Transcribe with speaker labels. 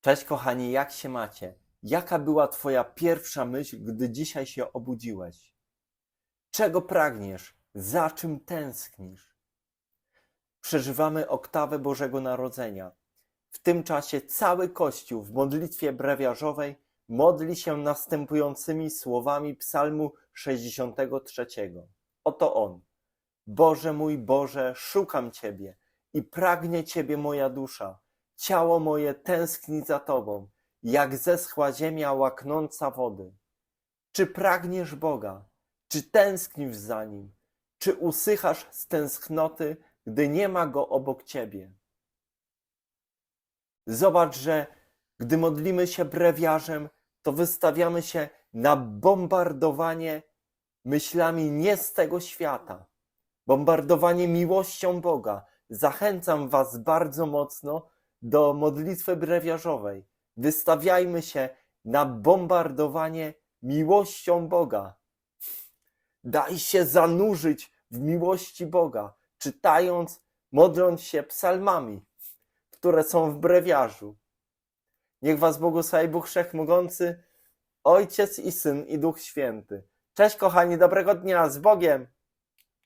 Speaker 1: Cześć kochani, jak się macie? Jaka była twoja pierwsza myśl, gdy dzisiaj się obudziłeś? Czego pragniesz? Za czym tęsknisz? Przeżywamy oktawę Bożego Narodzenia. W tym czasie cały Kościół w modlitwie brewiarzowej modli się następującymi słowami Psalmu 63. Oto on. Boże mój Boże, szukam Ciebie i pragnie Ciebie moja dusza. Ciało moje tęskni za Tobą, jak zeschła ziemia łaknąca wody. Czy pragniesz Boga? Czy tęsknisz za Nim? Czy usychasz z tęsknoty, gdy nie ma Go obok Ciebie? Zobacz, że gdy modlimy się brewiarzem, to wystawiamy się na bombardowanie myślami nie z tego świata. Bombardowanie miłością Boga. Zachęcam Was bardzo mocno do modlitwy brewiarzowej. Wystawiajmy się na bombardowanie miłością Boga. Daj się zanurzyć w miłości Boga, czytając, modląc się psalmami, które są w brewiarzu. Niech Was błogosławi Bóg Wszechmogący, Ojciec i Syn i Duch Święty. Cześć kochani, dobrego dnia, z Bogiem!